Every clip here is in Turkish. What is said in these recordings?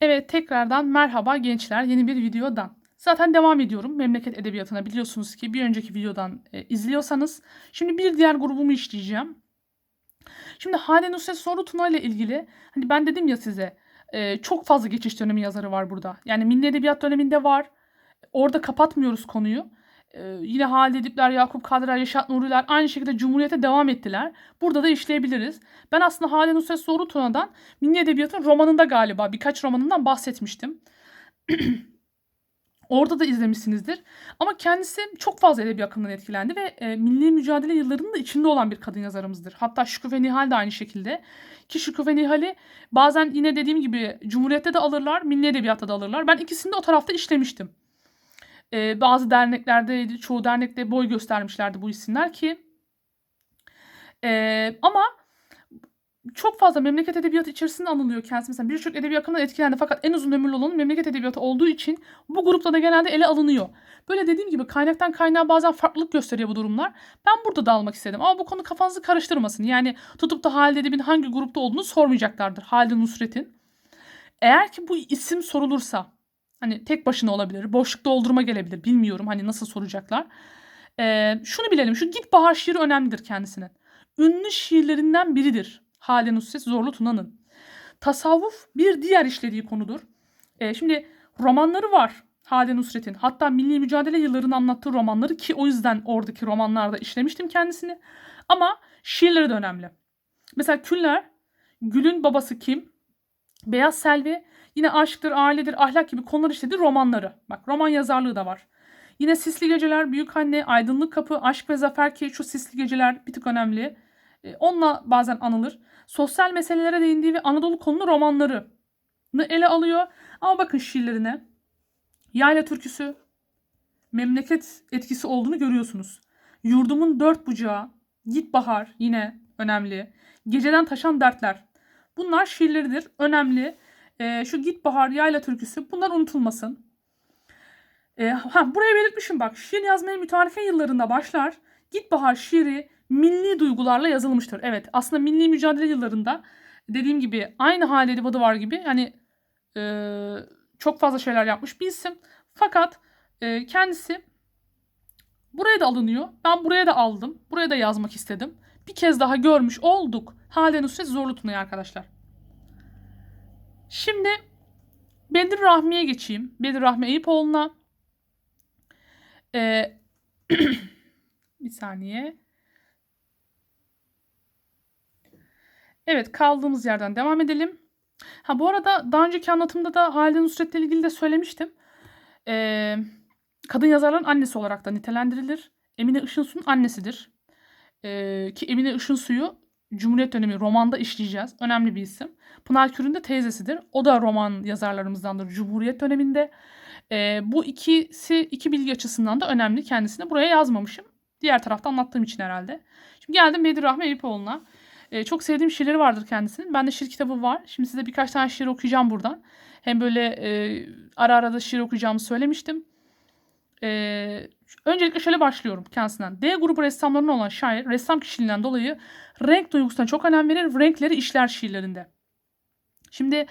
Evet, tekrardan merhaba gençler yeni bir videodan. Zaten devam ediyorum memleket edebiyatına biliyorsunuz ki bir önceki videodan e, izliyorsanız. Şimdi bir diğer grubumu işleyeceğim. Şimdi Hale Nusret Zorlu Tuna ile ilgili hani ben dedim ya size e, çok fazla geçiş dönemi yazarı var burada. Yani Milli Edebiyat döneminde var. Orada kapatmıyoruz konuyu. E, yine Halide Edipler, Yakup Kadriler, Yaşat Nuriler aynı şekilde Cumhuriyet'e devam ettiler. Burada da işleyebiliriz. Ben aslında Hale Nusret Zorlu Tuna'dan Milli Edebiyat'ın romanında galiba birkaç romanından bahsetmiştim. Orada da izlemişsinizdir. Ama kendisi çok fazla edebi akımdan etkilendi ve e, milli mücadele yıllarının da içinde olan bir kadın yazarımızdır. Hatta Şükrü Nihal de aynı şekilde. Ki Şükrü Nihal'i bazen yine dediğim gibi Cumhuriyet'te de alırlar, Milli Edebiyat'ta da alırlar. Ben ikisini de o tarafta işlemiştim. E, bazı derneklerde, çoğu dernekte boy göstermişlerdi bu isimler ki. E, ama çok fazla memleket edebiyatı içerisinde anılıyor kendisi. Mesela birçok edebi akımdan etkilendi fakat en uzun ömürlü olanı memleket edebiyatı olduğu için bu grupta da genelde ele alınıyor. Böyle dediğim gibi kaynaktan kaynağa bazen farklılık gösteriyor bu durumlar. Ben burada da almak istedim ama bu konu kafanızı karıştırmasın. Yani tutup da Halide Edip'in hangi grupta olduğunu sormayacaklardır. Halide Nusret'in. Eğer ki bu isim sorulursa hani tek başına olabilir, boşluk doldurma gelebilir bilmiyorum hani nasıl soracaklar. Ee, şunu bilelim şu Git Bahar şiiri önemlidir kendisinin. Ünlü şiirlerinden biridir. Hale Nusret Zorlu Tuna'nın. Tasavvuf bir diğer işlediği konudur. E, şimdi romanları var Hale Nusret'in. Hatta milli mücadele yıllarını anlattığı romanları ki o yüzden oradaki romanlarda işlemiştim kendisini. Ama şiirleri de önemli. Mesela Küller, Gül'ün babası kim? Beyaz Selvi, yine aşktır, ailedir, ahlak gibi konular işlediği romanları. Bak roman yazarlığı da var. Yine Sisli Geceler, Büyük Anne, Aydınlık Kapı, Aşk ve Zafer ki şu Sisli Geceler bir tık önemli. E, onunla bazen anılır. Sosyal meselelere değindiği ve Anadolu konulu romanlarını ele alıyor. Ama bakın şiirlerine Yayla türküsü memleket etkisi olduğunu görüyorsunuz. Yurdumun dört bucağı, Git Bahar yine önemli. Geceden taşan dertler. Bunlar şiirleridir. Önemli. E, şu Git Bahar, Yayla türküsü bunlar unutulmasın. E, ha, buraya belirtmişim bak. Şiir yazmaya mütareke yıllarında başlar. Git Bahar şiiri milli duygularla yazılmıştır. Evet aslında milli mücadele yıllarında dediğim gibi aynı Halide Vadı var gibi yani e, çok fazla şeyler yapmış bir isim. Fakat e, kendisi buraya da alınıyor. Ben buraya da aldım. Buraya da yazmak istedim. Bir kez daha görmüş olduk. Halide Nusret Zorlu Tuna'yı arkadaşlar. Şimdi Bedir Rahmi'ye geçeyim. Bedir Rahmi Eyüpoğlu'na. Ee, bir saniye. Evet kaldığımız yerden devam edelim. Ha bu arada daha önceki anlatımda da Halide Nusret'le ilgili de söylemiştim. Ee, kadın yazarların annesi olarak da nitelendirilir. Emine Işınsu'nun annesidir. Ee, ki Emine Işınsu'yu Cumhuriyet dönemi romanda işleyeceğiz. Önemli bir isim. Pınar Kür'ün de teyzesidir. O da roman yazarlarımızdandır Cumhuriyet döneminde. Ee, bu ikisi iki bilgi açısından da önemli kendisine. Buraya yazmamışım. Diğer tarafta anlattığım için herhalde. Şimdi geldim Bedir Rahmi Eyüpoğlu'na. E, çok sevdiğim şiirleri vardır kendisinin. Bende şiir kitabı var. Şimdi size birkaç tane şiir okuyacağım buradan. Hem böyle e, ara ara da şiir okuyacağımı söylemiştim. E, öncelikle şöyle başlıyorum kendisinden. D grubu ressamlarından olan şair ressam kişiliğinden dolayı renk duygusuna çok önem verir. Renkleri işler şiirlerinde. Şimdi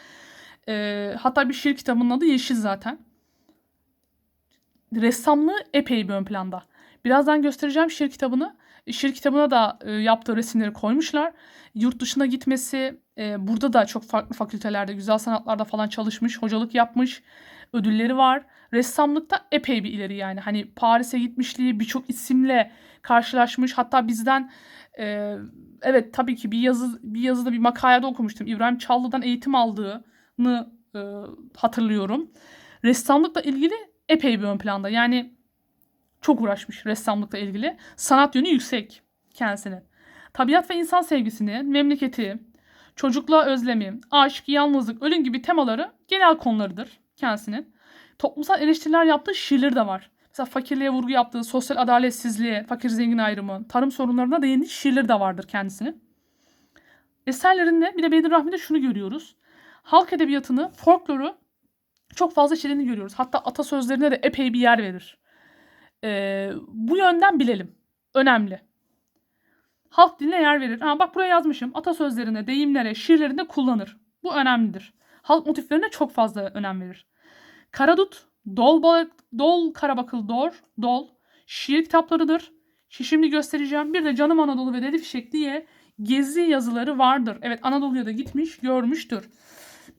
e, hatta bir şiir kitabının adı Yeşil zaten. Ressamlığı epey bir ön planda. Birazdan göstereceğim şiir kitabını şiir kitabına da e, yaptığı resimleri koymuşlar. Yurt dışına gitmesi, e, burada da çok farklı fakültelerde, güzel sanatlarda falan çalışmış, hocalık yapmış, ödülleri var. Ressamlıkta epey bir ileri yani. Hani Paris'e gitmişliği birçok isimle karşılaşmış. Hatta bizden e, evet tabii ki bir yazı bir yazıda bir makalede okumuştum. İbrahim Çallı'dan eğitim aldığını e, hatırlıyorum. Ressamlıkla ilgili epey bir ön planda. Yani çok uğraşmış ressamlıkla ilgili. Sanat yönü yüksek kendisinin. Tabiat ve insan sevgisini, memleketi, çocukluğa özlemi, aşk, yalnızlık, ölüm gibi temaları genel konularıdır kendisinin. Toplumsal eleştiriler yaptığı şiirleri de var. Mesela fakirliğe vurgu yaptığı, sosyal adaletsizliğe, fakir zengin ayrımı, tarım sorunlarına değindiği şiirleri de vardır kendisinin. Eserlerinde bir de Bedir Rahmi'de şunu görüyoruz. Halk edebiyatını, folkloru çok fazla işlediğini görüyoruz. Hatta atasözlerine de epey bir yer verir. Ee, bu yönden bilelim. Önemli. Halk diline yer verir. Ha, bak buraya yazmışım. Atasözlerine, deyimlere, şiirlerinde kullanır. Bu önemlidir. halk motiflerine çok fazla önem verir. Karadut, Dol, balık, dol Karabakıl Dor, Dol şiir kitaplarıdır. Şimdi göstereceğim. Bir de Canım Anadolu ve Deli Fişek diye gezi yazıları vardır. Evet Anadolu'ya da gitmiş, görmüştür.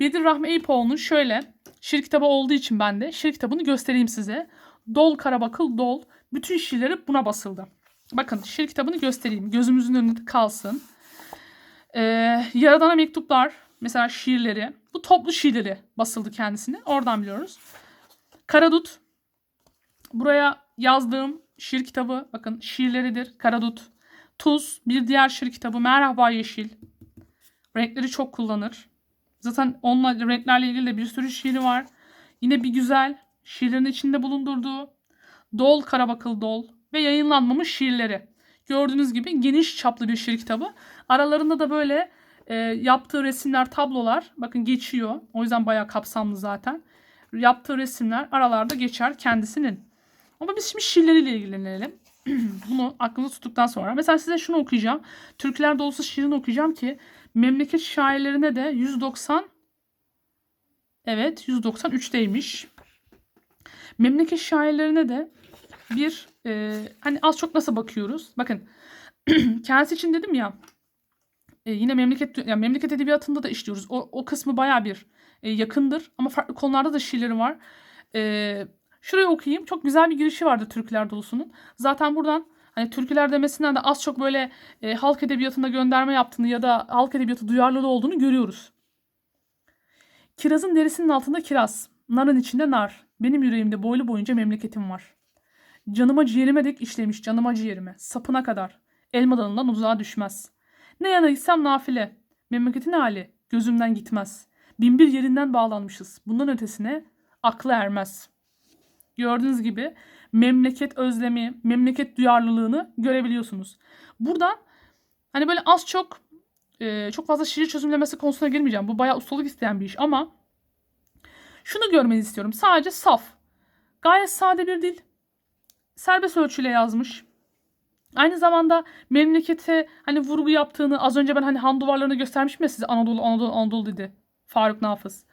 Bedir Rahmi Eyüpoğlu'nun şöyle şiir kitabı olduğu için ben de şiir kitabını göstereyim size. Dol Karabakıl Dol. Bütün şiirleri buna basıldı. Bakın şiir kitabını göstereyim. Gözümüzün önünde kalsın. Ee, Yaradan'a mektuplar. Mesela şiirleri. Bu toplu şiirleri basıldı kendisine. Oradan biliyoruz. Karadut. Buraya yazdığım şiir kitabı. Bakın şiirleridir. Karadut. Tuz. Bir diğer şiir kitabı. Merhaba Yeşil. Renkleri çok kullanır. Zaten onunla renklerle ilgili de bir sürü şiiri var. Yine bir güzel şiirlerin içinde bulundurduğu Dol Karabakıl Dol ve yayınlanmamış şiirleri. Gördüğünüz gibi geniş çaplı bir şiir kitabı. Aralarında da böyle e, yaptığı resimler, tablolar bakın geçiyor. O yüzden bayağı kapsamlı zaten. Yaptığı resimler aralarda geçer kendisinin. Ama biz şimdi şiirleriyle ilgilenelim. Bunu aklınızda tuttuktan sonra. Mesela size şunu okuyacağım. Türküler dolusu şiirini okuyacağım ki memleket şairlerine de 190 Evet 193'teymiş. Memleket şairlerine de bir e, hani az çok nasıl bakıyoruz? Bakın kendisi için dedim ya e, yine memleket yani memleket edebiyatında da işliyoruz. O, o kısmı baya bir e, yakındır ama farklı konularda da şiirleri var. E, şurayı okuyayım. Çok güzel bir girişi vardı türküler dolusunun. Zaten buradan hani türküler demesinden de az çok böyle e, halk edebiyatında gönderme yaptığını ya da halk edebiyatı duyarlılığı olduğunu görüyoruz. Kirazın derisinin altında kiraz, narın içinde nar. Benim yüreğimde boylu boyunca memleketim var. Canıma ciğerime dek işlemiş canıma ciğerime, sapına kadar. Elma dalından uzağa düşmez. Ne yana gitsem nafile. Memleketin hali gözümden gitmez. Binbir yerinden bağlanmışız. Bundan ötesine aklı ermez. Gördüğünüz gibi memleket özlemi, memleket duyarlılığını görebiliyorsunuz. Buradan hani böyle az çok e, çok fazla şiir çözümlemesi konusuna girmeyeceğim. Bu bayağı ustalık isteyen bir iş ama şunu görmenizi istiyorum. Sadece saf. Gayet sade bir dil. Serbest ölçüyle yazmış. Aynı zamanda memlekete hani vurgu yaptığını az önce ben hani han duvarlarını göstermişim ya size Anadolu Anadolu Anadolu dedi Faruk Nafız.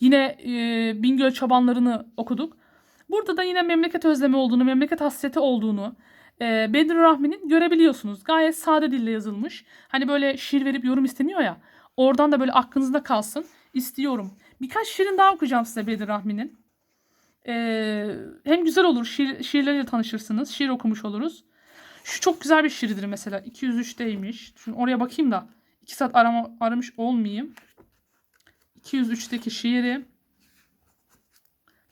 Yine e, Bingöl çobanlarını okuduk. Burada da yine memleket özlemi olduğunu, memleket hasreti olduğunu e, Bedir Rahmi'nin görebiliyorsunuz. Gayet sade dille yazılmış. Hani böyle şiir verip yorum isteniyor ya. Oradan da böyle aklınızda kalsın istiyorum. Birkaç şiirin daha okuyacağım size Bedir Rahmi'nin. E, hem güzel olur şiir, şiirleriyle tanışırsınız. Şiir okumuş oluruz. Şu çok güzel bir şiirdir mesela. 203'teymiş. Şimdi oraya bakayım da 2 saat arama, aramış olmayayım. 203'teki şiiri.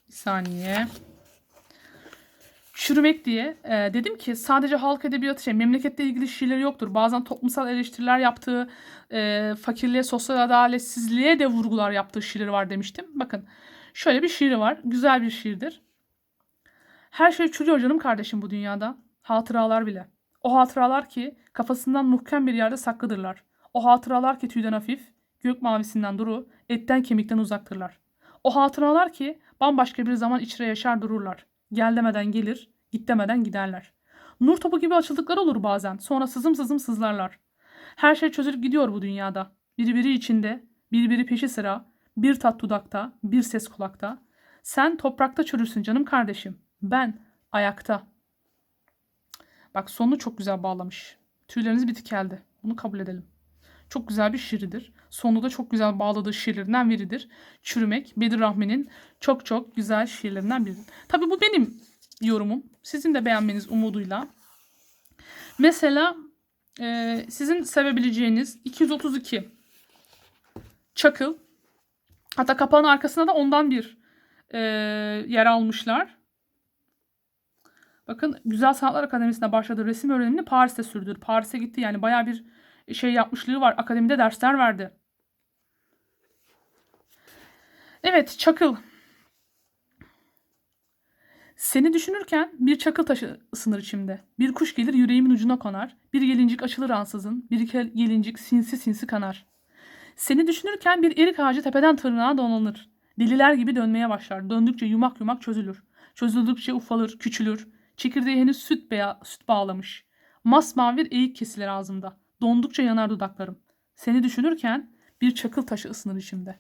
Bir saniye. Çürümek diye. E, dedim ki sadece halk edebiyatı şey memlekette ilgili şiirleri yoktur. Bazen toplumsal eleştiriler yaptığı, e, fakirliğe, sosyal adaletsizliğe de vurgular yaptığı şiirleri var demiştim. Bakın şöyle bir şiiri var. Güzel bir şiirdir. Her şey çürüyor canım kardeşim bu dünyada. Hatıralar bile. O hatıralar ki kafasından muhkem bir yerde saklıdırlar. O hatıralar ki tüyden hafif, gök mavisinden duru, etten kemikten uzaktırlar. O hatıralar ki bambaşka bir zaman içre yaşar dururlar. Gel demeden gelir, git demeden giderler. Nur topu gibi açıldıkları olur bazen. Sonra sızım sızım sızlarlar. Her şey çözülüp gidiyor bu dünyada. Birbiri içinde, birbiri peşi sıra, bir tat dudakta, bir ses kulakta. Sen toprakta çürürsün canım kardeşim. Ben ayakta. Bak sonunu çok güzel bağlamış. Tüyleriniz bir dikeldi. Bunu kabul edelim. Çok güzel bir şiiridir. Sonu da çok güzel bağladığı şiirlerinden biridir. Çürümek Bedir Rahmi'nin çok çok güzel şiirlerinden biridir. Tabii bu benim yorumum. Sizin de beğenmeniz umuduyla. Mesela e, sizin sevebileceğiniz 232 Çakıl. Hatta kapağın arkasına da ondan bir e, yer almışlar. Bakın Güzel Sanatlar Akademisi'nde başladığı resim öğrenimini Paris'te sürdürdü. Paris'e gitti yani baya bir şey yapmışlığı var. Akademide dersler verdi. Evet Çakıl. Seni düşünürken bir çakıl taşı ısınır içimde. Bir kuş gelir yüreğimin ucuna konar. Bir gelincik açılır ansızın. Bir gelincik sinsi sinsi kanar. Seni düşünürken bir erik ağacı tepeden tırnağa donanır. Deliler gibi dönmeye başlar. Döndükçe yumak yumak çözülür. Çözüldükçe ufalır, küçülür. Çekirdeği henüz süt, beya, süt bağlamış. Masmavi bir eğik kesilir ağzımda. Dondukça yanar dudaklarım. Seni düşünürken bir çakıl taşı ısınır içimde.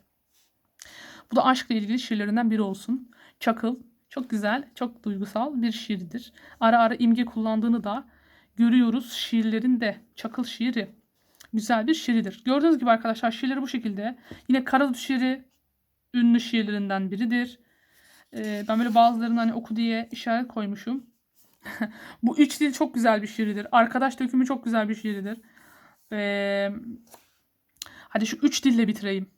Bu da aşkla ilgili şiirlerinden biri olsun. Çakıl. Çok güzel, çok duygusal bir şiirdir. Ara ara imge kullandığını da görüyoruz şiirlerinde. Çakıl şiiri. Güzel bir şiiridir. Gördüğünüz gibi arkadaşlar şiirleri bu şekilde. Yine Karadut şiiri ünlü şiirlerinden biridir. Ee, ben böyle bazılarını hani oku diye işaret koymuşum. bu üç dil çok güzel bir şiiridir. Arkadaş dökümü çok güzel bir şiiridir. Ee, hadi şu üç dille bitireyim.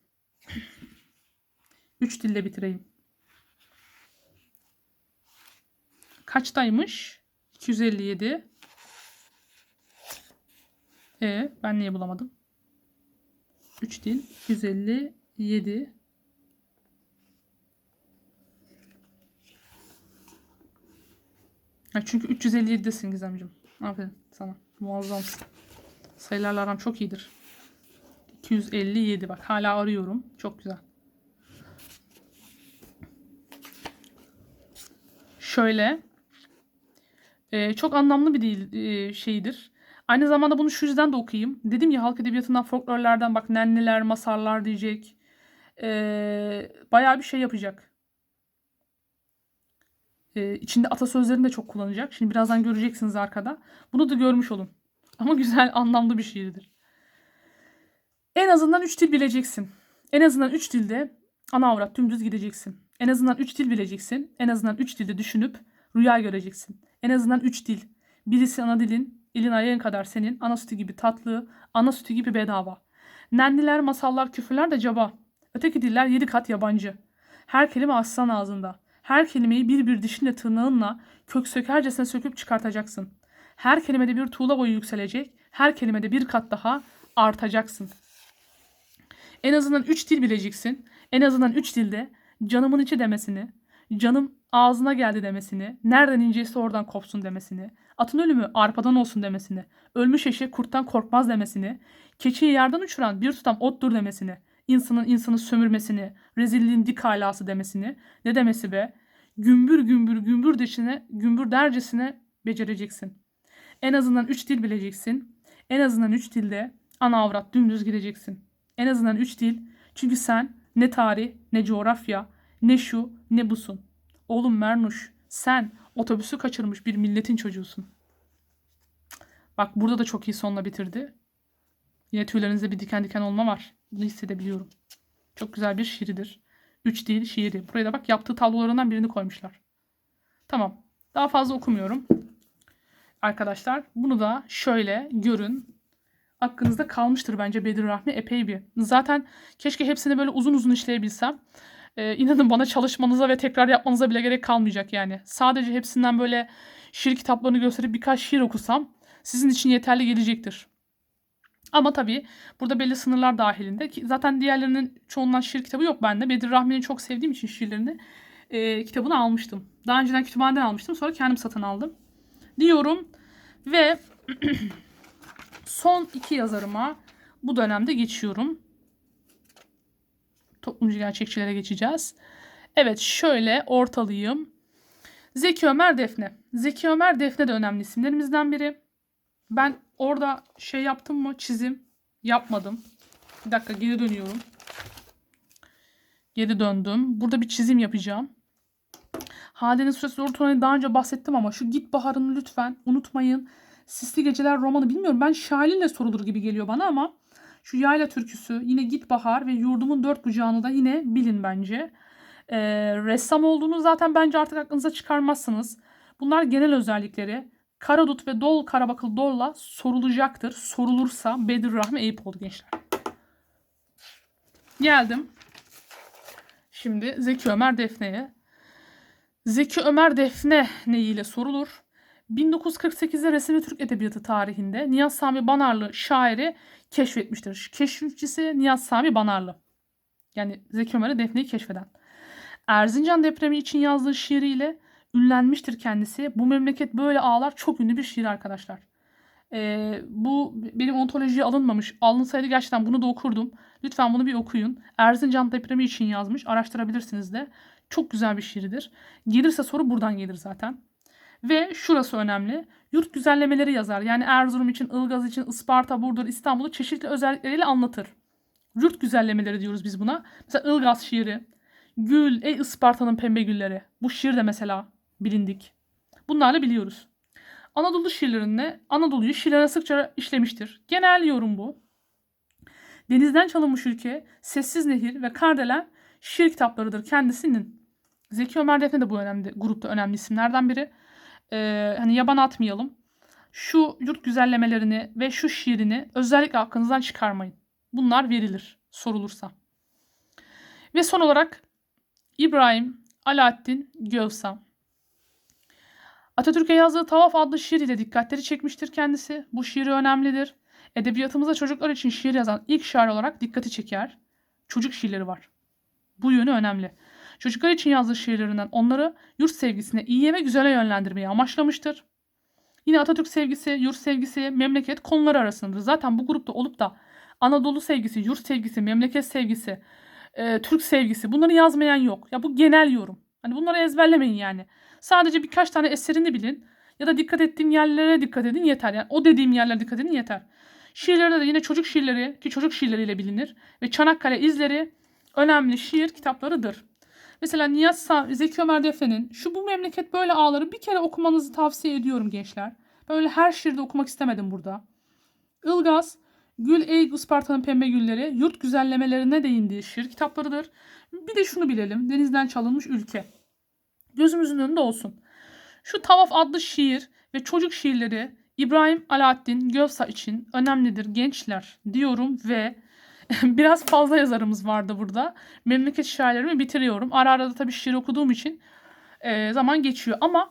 Üç dille bitireyim. Kaçtaymış? 257. E ben niye bulamadım? 3 dil 257. Ha, çünkü 357'desin Gizemciğim. Aferin sana. Muazzamsın. Sayılarla aram çok iyidir. 257 bak hala arıyorum. Çok güzel. Şöyle. E, çok anlamlı bir dil e, şeyidir. Aynı zamanda bunu şu yüzden de okuyayım. Dedim ya halk edebiyatından, folklorlardan bak nenniler, masarlar diyecek. E, bayağı bir şey yapacak. E, içinde atasözlerini de çok kullanacak. Şimdi birazdan göreceksiniz arkada. Bunu da görmüş olun. Ama güzel, anlamlı bir şiirdir. En azından 3 dil bileceksin. En azından 3 dilde ana avrat dümdüz gideceksin. En azından 3 dil bileceksin. En azından 3 dilde düşünüp rüya göreceksin. En azından 3 dil. Birisi ana dilin, elin ayağın kadar senin, ana sütü gibi tatlı, ana sütü gibi bedava. Nenniler, masallar, küfürler de caba. Öteki diller yedi kat yabancı. Her kelime aslan ağzında. Her kelimeyi bir bir dişinle tırnağınla kök sökercesine söküp çıkartacaksın. Her kelimede bir tuğla boyu yükselecek, her kelimede bir kat daha artacaksın. En azından üç dil bileceksin. En azından üç dilde canımın içi demesini, canım ağzına geldi demesini, nereden inceyse oradan kopsun demesini, atın ölümü arpadan olsun demesini, ölmüş eşek kurttan korkmaz demesini, keçiyi yerden uçuran bir tutam ottur demesini, insanın insanı sömürmesini, rezilliğin dik alası demesini, ne demesi be, gümbür gümbür gümbür deşine, gümbür dercesine becereceksin. En azından üç dil bileceksin. En azından üç dilde ana avrat dümdüz gideceksin. En azından üç dil. Çünkü sen ne tarih, ne coğrafya, ne şu, ne busun. Oğlum Mernuş, sen otobüsü kaçırmış bir milletin çocuğusun. Bak burada da çok iyi sonla bitirdi. Yine tüylerinizde bir diken diken olma var. Bunu hissedebiliyorum. Çok güzel bir şiiridir. Üç değil şiiri. Buraya da bak yaptığı tablolarından birini koymuşlar. Tamam. Daha fazla okumuyorum. Arkadaşlar bunu da şöyle görün. Aklınızda kalmıştır bence Bedir Rahmi epey bir. Zaten keşke hepsini böyle uzun uzun işleyebilsem. Ee, inanın bana çalışmanıza ve tekrar yapmanıza bile gerek kalmayacak yani. Sadece hepsinden böyle şiir kitaplarını gösterip birkaç şiir okusam sizin için yeterli gelecektir. Ama tabii burada belli sınırlar dahilinde. Ki zaten diğerlerinin çoğundan şiir kitabı yok bende. Bedir Rahmi'ni çok sevdiğim için şiirlerini e, kitabını almıştım. Daha önceden kütüphaneden almıştım. Sonra kendim satın aldım. Diyorum ve son iki yazarıma bu dönemde geçiyorum. Toplumcu gerçekçilere geçeceğiz. Evet şöyle ortalayayım. Zeki Ömer Defne. Zeki Ömer Defne de önemli isimlerimizden biri. Ben orada şey yaptım mı çizim yapmadım. Bir dakika geri dönüyorum. Geri döndüm. Burada bir çizim yapacağım. Hade'nin süresi zor Tuna'yı daha önce bahsettim ama şu Git Bahar'ını lütfen unutmayın. Sisli Geceler romanı bilmiyorum. Ben şairle sorulur gibi geliyor bana ama şu Yayla türküsü yine Git Bahar ve Yurdumun Dört Bucağını da yine bilin bence. Ee, ressam olduğunu zaten bence artık aklınıza çıkarmazsınız. Bunlar genel özellikleri. Karadut ve Dol Karabakıl Dol'la sorulacaktır. Sorulursa Bedir Rahmi Eyüp oldu gençler. Geldim. Şimdi Zeki Ömer Defne'ye. Zeki Ömer Defne neyiyle sorulur? 1948'de resimli Türk Edebiyatı tarihinde Niyaz Sami Banarlı şairi keşfetmiştir. Keşifçisi Niyaz Sami Banarlı. Yani Zeki Ömer'e Defne'yi keşfeden. Erzincan depremi için yazdığı şiiriyle ünlenmiştir kendisi. Bu memleket böyle ağlar çok ünlü bir şiir arkadaşlar. Ee, bu benim ontolojiye alınmamış. Alınsaydı gerçekten bunu da okurdum. Lütfen bunu bir okuyun. Erzincan depremi için yazmış. Araştırabilirsiniz de. Çok güzel bir şiirdir. Gelirse soru buradan gelir zaten. Ve şurası önemli. Yurt güzellemeleri yazar. Yani Erzurum için, Ilgaz için, Isparta, Burdur, İstanbul'u çeşitli özellikleriyle anlatır. Yurt güzellemeleri diyoruz biz buna. Mesela Ilgaz şiiri. Gül, ey Isparta'nın pembe gülleri. Bu şiir de mesela bilindik. Bunlarla biliyoruz. Anadolu şiirlerinde Anadolu'yu şiirlere sıkça işlemiştir. Genel yorum bu. Denizden çalınmış ülke, Sessiz Nehir ve Kardelen şiir kitaplarıdır kendisinin. Zeki Ömer Defne de bu önemli, grupta önemli isimlerden biri. Ee, hani yaban atmayalım. Şu yurt güzellemelerini ve şu şiirini özellikle aklınızdan çıkarmayın. Bunlar verilir sorulursa. Ve son olarak İbrahim Alaaddin Gövsam. Atatürk'e yazdığı Tavaf adlı şiir ile dikkatleri çekmiştir kendisi. Bu şiiri önemlidir. Edebiyatımızda çocuklar için şiir yazan ilk şair olarak dikkati çeker. Çocuk şiirleri var. Bu yönü önemli. Çocuklar için yazdığı şiirlerinden onları yurt sevgisine, iyiye ve güzele yönlendirmeyi amaçlamıştır. Yine Atatürk sevgisi, yurt sevgisi, memleket konuları arasındadır. Zaten bu grupta olup da Anadolu sevgisi, yurt sevgisi, memleket sevgisi, e, Türk sevgisi bunları yazmayan yok. Ya bu genel yorum. Hani bunları ezberlemeyin yani. Sadece birkaç tane eserini bilin ya da dikkat ettiğim yerlere dikkat edin yeter. Yani o dediğim yerlere dikkat edin yeter. Şiirlerde de yine çocuk şiirleri ki çocuk şiirleriyle bilinir ve Çanakkale izleri önemli şiir kitaplarıdır. Mesela Nihat Sa Zeki Ömer Defne'nin şu bu memleket böyle ağları bir kere okumanızı tavsiye ediyorum gençler. Böyle her şiirde okumak istemedim burada. Ilgaz, Gül Ey Isparta'nın pembe gülleri yurt güzellemelerine değindiği şiir kitaplarıdır. Bir de şunu bilelim. Denizden çalınmış ülke. Gözümüzün önünde olsun. Şu Tavaf adlı şiir ve çocuk şiirleri İbrahim Alaaddin Gövsa için önemlidir gençler diyorum ve biraz fazla yazarımız vardı burada. Memleket şairlerimi bitiriyorum. Ara ara da tabii şiir okuduğum için e, zaman geçiyor ama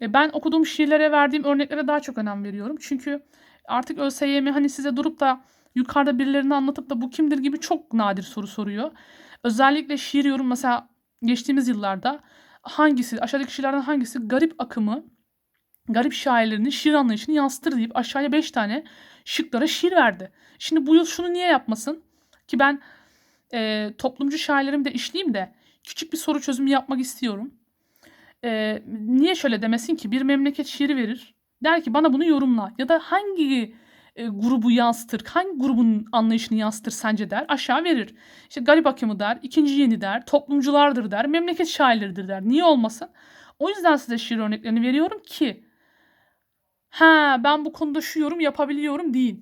e, ben okuduğum şiirlere verdiğim örneklere daha çok önem veriyorum. Çünkü artık ÖSYM hani size durup da yukarıda birilerini anlatıp da bu kimdir gibi çok nadir soru soruyor. Özellikle şiir yorum mesela geçtiğimiz yıllarda hangisi aşağıdaki şiirlerden hangisi garip akımı garip şairlerinin şiir anlayışını yansıtır deyip aşağıya 5 tane şıklara şiir verdi. Şimdi bu yıl şunu niye yapmasın? Ki ben e, toplumcu şairlerimi de işleyeyim de küçük bir soru çözümü yapmak istiyorum. E, niye şöyle demesin ki bir memleket şiiri verir. Der ki bana bunu yorumla. Ya da hangi e, grubu yansıtır, hangi grubun anlayışını yansıtır sence der. Aşağı verir. İşte garip akımı der, ikinci yeni der, toplumculardır der, memleket şairleridir der. Niye olmasın? O yüzden size şiir örneklerini veriyorum ki ha ben bu konuda şu yorum yapabiliyorum değil.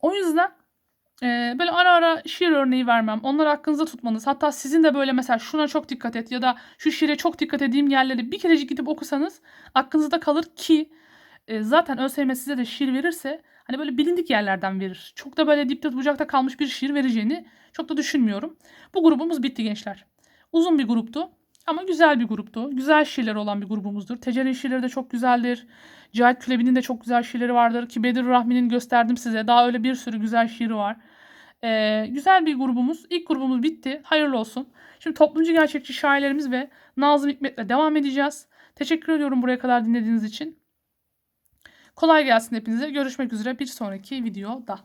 O yüzden e, böyle ara ara şiir örneği vermem. Onları aklınızda tutmanız. Hatta sizin de böyle mesela şuna çok dikkat et ya da şu şiire çok dikkat edeyim yerleri bir kerecik gidip okusanız aklınızda kalır ki e, zaten ÖSYM size de şiir verirse hani böyle bilindik yerlerden verir. Çok da böyle dipte bucakta kalmış bir şiir vereceğini çok da düşünmüyorum. Bu grubumuz bitti gençler. Uzun bir gruptu. Ama güzel bir gruptu. Güzel şiirleri olan bir grubumuzdur. Tecerrüt şiirleri de çok güzeldir. Cahit Külebi'nin de çok güzel şiirleri vardır. Ki Bedir Rahmi'nin gösterdim size. Daha öyle bir sürü güzel şiiri var. Ee, güzel bir grubumuz. İlk grubumuz bitti. Hayırlı olsun. Şimdi toplumcu gerçekçi şairlerimiz ve Nazım Hikmet'le devam edeceğiz. Teşekkür ediyorum buraya kadar dinlediğiniz için. Kolay gelsin hepinize. Görüşmek üzere bir sonraki videoda.